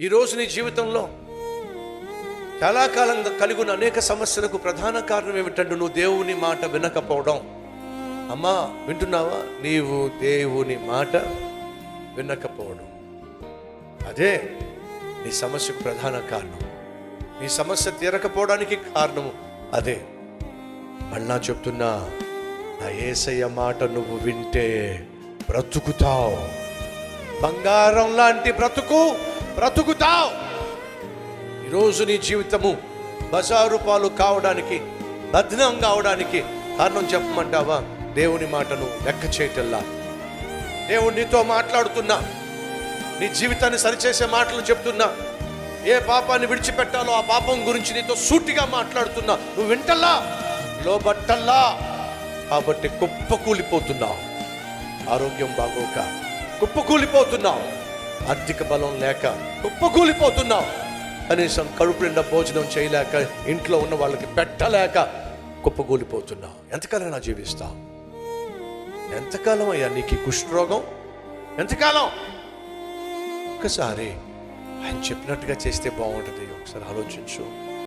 ఈరోజు నీ జీవితంలో చాలా కాలంగా కలిగిన అనేక సమస్యలకు ప్రధాన కారణం ఏమిటంటే నువ్వు దేవుని మాట వినకపోవడం. అమ్మా వింటున్నావా? నీవు దేవుని మాట వినకపోవడం. అదే నీ సమస్యకు ప్రధాన కారణం. నీ సమస్య తీరకపోవడానికి కారణము అదే. మళ్ళా చెప్తున్నా నా ఏసయ్య మాట నువ్వు వింటే బ్రతుకుతావు. బంగారం లాంటి బ్రతుకు బ్రతుకుతావు. ఈరోజు నీ జీవితము బజారు పాలు కావడానికి భద్నం కావడానికి కారణం చెప్పమంటావా? దేవుని మాటను లెక్క చేయటల్లా. దేవుడు నీతో మాట్లాడుతున్నా. నీ జీవితాన్ని సరిచేసే మాటలు చెప్తున్నా. ఏ పాపాన్ని విడిచిపెట్టాలో ఆ పాపం గురించి నీతో సూటిగా మాట్లాడుతున్నా. నువ్వు వింటల్లా? లోబట్టల్లా? కాబట్టి కుప్పకూలిపోతున్నావు. ఆరోగ్యం బాగోక. కుప్పకూలిపోతున్నావు. ఆర్థిక బలం లేక కుప్పకూలిపోతున్నావు కనీసం కడుపు నిండా భోజనం చేయలేక ఇంట్లో ఉన్న వాళ్ళకి పెట్టలేక కుప్పకూలిపోతున్నావు. ఎంతకాలం నా జీవిస్తావు? ఎంతకాలం అయ్యా నీకు కుష్ఠరోగం? ఎంతకాలం? ఒక్కసారి ఆయన చెప్పినట్టుగా చేస్తే బాగుంటుంది. ఒకసారి ఆలోచించు.